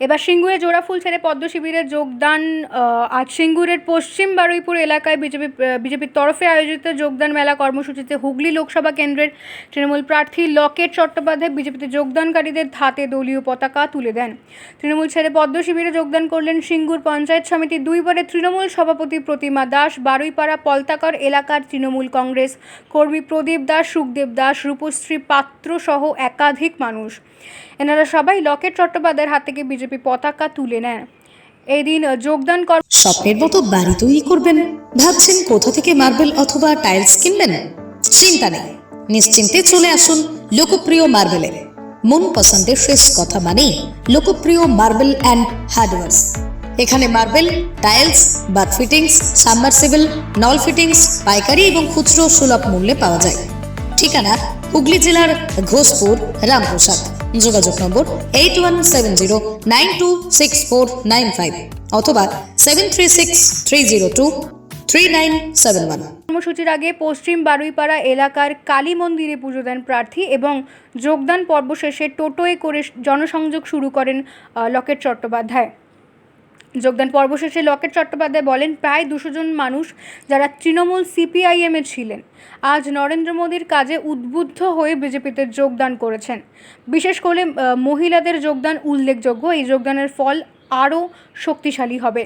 এবার সিঙ্গুরে জোড়াফুল ছেড়ে পদ্ম শিবিরে যোগদান আজ সিঙ্গুরের পশ্চিম বারুইপুর এলাকায় বিজেপি বিজেপির তরফে আয়োজিত যোগদান মেলা কর্মসূচিতে হুগলি লোকসভা কেন্দ্রের তৃণমূল প্রার্থী লকেট চট্টোপাধ্যায় বিজেপিতে যোগদানকারীদের হাতে দলীয় পতাকা তুলে দেন। তৃণমূল ছেড়ে পদ্ম শিবিরে যোগদান করলেন সিঙ্গুর পঞ্চায়েত সমিতির দুইবারের তৃণমূল সভাপতি প্রতিমা দাস, বারুইপাড়া পলতাকর এলাকার তৃণমূল কংগ্রেস কর্মী প্রদীপ দাস, সুখদেব দাস, রূপশ্রী পাত্র সহ একাধিক মানুষ। এনারা সবাই লকেট চট্টোপাধ্যায়ের হাত থেকে বিজেপি পতাকা তুলে নেন। এই দিন যোগদান কর স্বপ্নের মতো বাড়ি তৈরি করবেন? ভাবছেন কোথা থেকে মার্বেল অথবা টাইলস কিনবেন? চিন্তা নেই। নিশ্চিন্তে চলে আসুন লোকপ্রিয় মার্বেলে মন পছন্দের শেষ কথা মানেই লোকপ্রিয় মার্বেল অ্যান্ড হার্ডওয়ার্স। এখানে marble, tiles bath fittings, submersible, নল ফিটিংস, পাইকারি এবং খুচরো সুলভ মূল্যে পাওয়া যায়। ঠিকানা হুগলি জেলার ঘোষপুর, রামপ্রসাদ। যোগাযোগ number eight one seven zero nine two six four nine five অথবা seven three six three zero two three nine seven one কর্মসূচির আগে পশ্চিম বারুইপাড়া এলাকার কালী মন্দিরে পুজো দেন প্রার্থী এবং যোগদান পর্ব শেষে টোটোয় করে জনসংযোগ শুরু করেন লকেট চট্টোপাধ্যায়। যোগদান পর্ব শেষে লকেট চট্টোপাধ্যায় বলেন, প্রায় দুশো জন মানুষ যারা তৃণমূল সিপিআইএমে ছিলেন, আজ নরেন্দ্র মোদীর কাজে উদ্বুদ্ধ হয়ে বিজেপিতে যোগদান করেছেন। বিশেষ করে মহিলাদের যোগদান উল্লেখযোগ্য। এই যোগদানের ফল আরও শক্তিশালী হবে।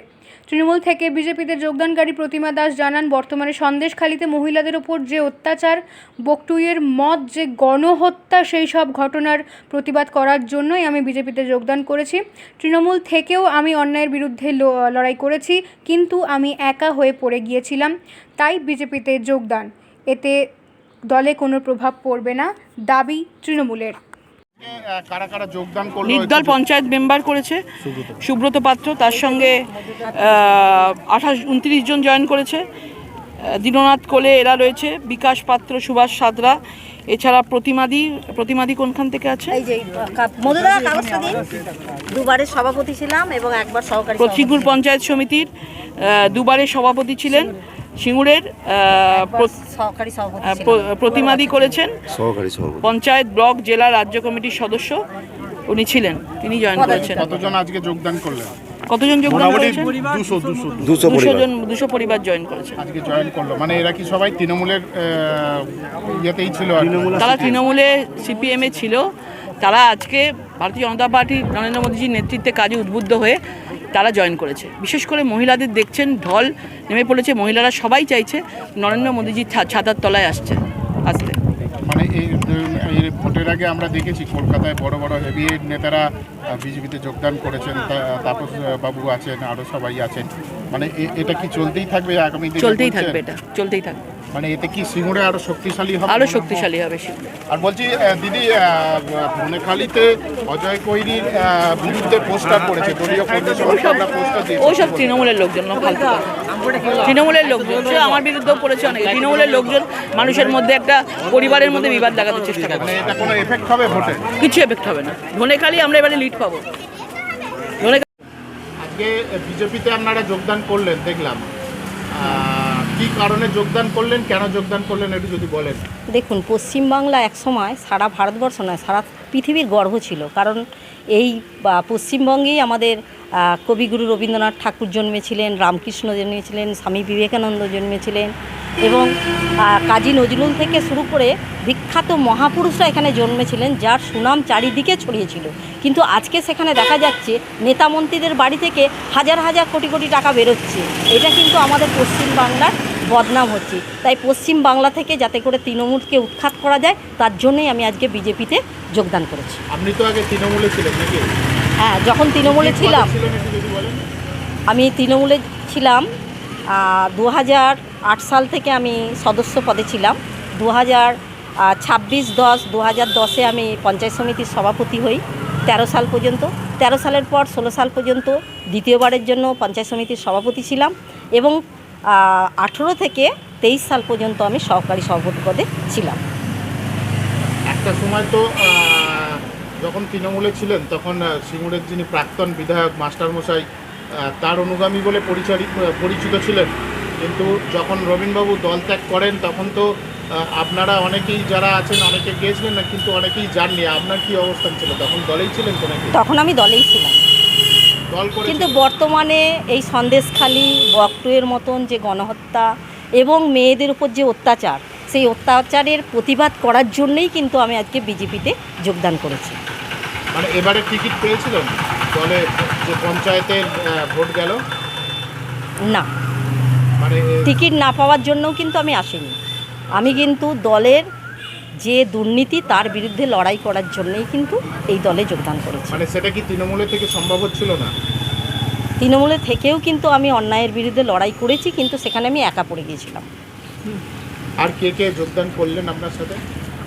তৃণমূল থেকে বিজেপিতে যোগদানকারী প্রতিমা দাস জানান, বর্তমানে সন্দেশখালিতে মহিলাদের ওপর যে অত্যাচার, বকটুইয়ের মত যে গণহত্যা, সেই সব ঘটনার প্রতিবাদ করার জন্যই আমি বিজেপিতে যোগদান করেছি। তৃণমূল থেকেও আমি অন্যায়ের বিরুদ্ধে লড়াই করেছি, কিন্তু আমি একা হয়ে পড়ে গিয়েছিলাম, তাই বিজেপিতে যোগদান। এতে দলে কোনো প্রভাব পড়বে না, দাবি তৃণমূলের। কারা কারা যোগদান করল নির্দল পঞ্চায়েত মেম্বার করেছে। সুব্রত পাত্র। তার সঙ্গে আঠাশ উনত্রিশ জন জয়েন করেছে। দীননাথ কোলে এরা রয়েছে বিকাশ পাত্র সুভাষ সাদরা এছাড়া প্রতিমাদি প্রতিমাদি কোনখান থেকে আছে? এই যে কা- মধুদা কাগজটা দিন। দুবারের সভাপতি ছিলাম এবং একবার সহকারী। পঞ্চায়েত সমিতির দুবারের সভাপতি ছিলেন। সিঙ্গুরের প্রতিমাদি করেছেন। পঞ্চায়েত ব্লক জেলা রাজ্য কমিটির সদস্য উনি ছিলেন তিনি জয়েন করেছেন। কতজন আজকে যোগদান করলেন? কতজন যোগদান করেছেন? দুশো দুশো দুশো দুশো পরিবার। জন দুশো পরিবার জয়েন করেছেন। আজকে জয়েন করল। মানে এরা কি সবাই তৃণমূলের ইয়েতেই ছিল তারা তৃণমূলে সিপিএমে ছিল। তারা আজকে ভারতীয় জনতা পার্টি নরেন্দ্র মোদীজির নেতৃত্বে কাজে উদ্বুদ্ধ হয়ে তারা জয়েন করেছে। বিশেষ করে মহিলাদের দেখছেন ঢল নেমে পড়েছে মহিলারা সবাই চাইছে নরেন্দ্র মোদীজির ছাতার তলায় আসছে আসতে। মানে এই ভোটের আগে আমরা দেখেছি কলকাতায় বড় বড় হেভি নেতারা বিজেপিতে যোগদান করেছেন তাপস বাবু আছেন আরও সবাই আছেন। মানে এটা কি চলতেই থাকবে আগামী চলতেই থাকবে এটা চলতেই থাকবে। মানে এতে কি সিঙ্গুরে আরও শক্তিশালী হবে আরও শক্তিশালী হবে আর বলছি দিদি বনেখালিতে অজয় কৈরির বিরুদ্ধে পোস্টার পড়েছে দলীয় কর্মী সভাপতি আমরা পোস্টার দিয়েছি। ওইসব তৃণমূলের লোকজন ফালতু তৃণমূলের লোকজন সে আমার বিরুদ্ধেও পড়েছে অনেক। তৃণমূলের লোকজন মানুষের মধ্যে একটা পরিবারের মধ্যে বিবাদ লাগাতে চেষ্টা করে। মানে এটা কোনো এফেক্ট হবে ভোটে? কিছু এফেক্ট হবে না। ধনেখালি আমরা এবারে লিড পাবো। আজকে বিজেপিতে আপনারা যোগদান করলেন দেখলাম। কি কারণে যোগদান করলেন, কেন যোগদান করলেন একটু যদি বলেন। দেখুন, পশ্চিমবাংলা একসময় সারা ভারতবর্ষ নয়, সারা পৃথিবীর গর্ব ছিল। কারণ এই পশ্চিমবঙ্গেই আমাদের কবিগুরু রবীন্দ্রনাথ ঠাকুর জন্মেছিলেন, রামকৃষ্ণ জন্মেছিলেন, স্বামী বিবেকানন্দ জন্মেছিলেন এবং কাজী নজরুল থেকে শুরু করে বিখ্যাত মহাপুরুষরা এখানে জন্মেছিলেন, যার সুনাম চারিদিকে ছড়িয়েছিল কিন্তু আজকে সেখানে দেখা যাচ্ছে নেতা মন্ত্রীদের বাড়ি থেকে হাজার হাজার কোটি কোটি টাকা বেরোচ্ছে। এটা কিন্তু আমাদের পশ্চিমবাংলার বদনাম হচ্ছে। তাই পশ্চিম বাংলা থেকে যাতে করে তৃণমূলকে উৎখাত করা যায় তার জন্যই আমি আজকে বিজেপিতে যোগদান করেছি। আপনি তো আগে তৃণমূলে ছিলেন নাকি? হ্যাঁ যখন তৃণমূলে ছিলাম আমি তৃণমূলে ছিলাম দু হাজার আট সাল থেকে আমি সদস্য পদে ছিলাম। দু হাজার ছাব্বিশ দশ দু হাজার দশে আমি পঞ্চায়েত সমিতির সভাপতি হই তেরো সাল পর্যন্ত। তেরো সালের পর ষোলো সাল পর্যন্ত দ্বিতীয়বারের জন্য পঞ্চায়েত সমিতির সভাপতি ছিলাম এবং আঠেরো থেকে তেইশ সাল পর্যন্ত আমি সহকারী সভাপতি পদে ছিলাম। একটা সময় তো যখন তৃণমূলে ছিলেন তখন সিঙ্গুরের যিনি প্রাক্তন বিধায়ক মাস্টারমশাই তার অনুগামী বলে পরিচালিত পরিচিত ছিলেন। কিন্তু যখন রবীনবাবু দল ত্যাগ করেন তখন তো আপনারা অনেকেই যারা আছেন অনেকে গিয়েছিলেন না কিন্তু অনেকেই যাননি। আপনার কি অবস্থান ছিল? তখন দলেই ছিলেন তো তখন আমি দলেই ছিলাম। কিন্তু বর্তমানে এই সন্দেশখালি বকটুয়ের মতন যে গণহত্যা এবং মেয়েদের উপর যে অত্যাচার সেই অত্যাচারের প্রতিবাদ করার জন্যই কিন্তু আমি আজকে বিজেপিতে যোগদান করেছি। মানে এবারে টিকিট পেয়েছিলেন? দলে যে পঞ্চায়েতের ভোট গেল? না। মানে টিকিট না পাওয়ার জন্যও কিন্তু আমি আসিনি। আমি কিন্তু দলের যে দুর্নীতি তার বিরুদ্ধে লড়াই করার জন্যই কিন্তু এই দলে যোগদান করেছি। মানে সেটা কি তৃণমূলের থেকে সম্ভব হচ্ছিল না? তৃণমূলে থেকেও কিন্তু আমি অন্যায়ের বিরুদ্ধে লড়াই করেছি কিন্তু সেখানে আমি একা পড়ে গিয়েছিলাম। আর কে কে যোগদান করলেন আপনার সাথে?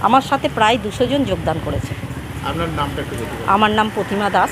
আমার সাথে প্রায় দুশো জন যোগদান করেছে। আপনার নামটা একটু আমার নাম প্রতিমা দাস।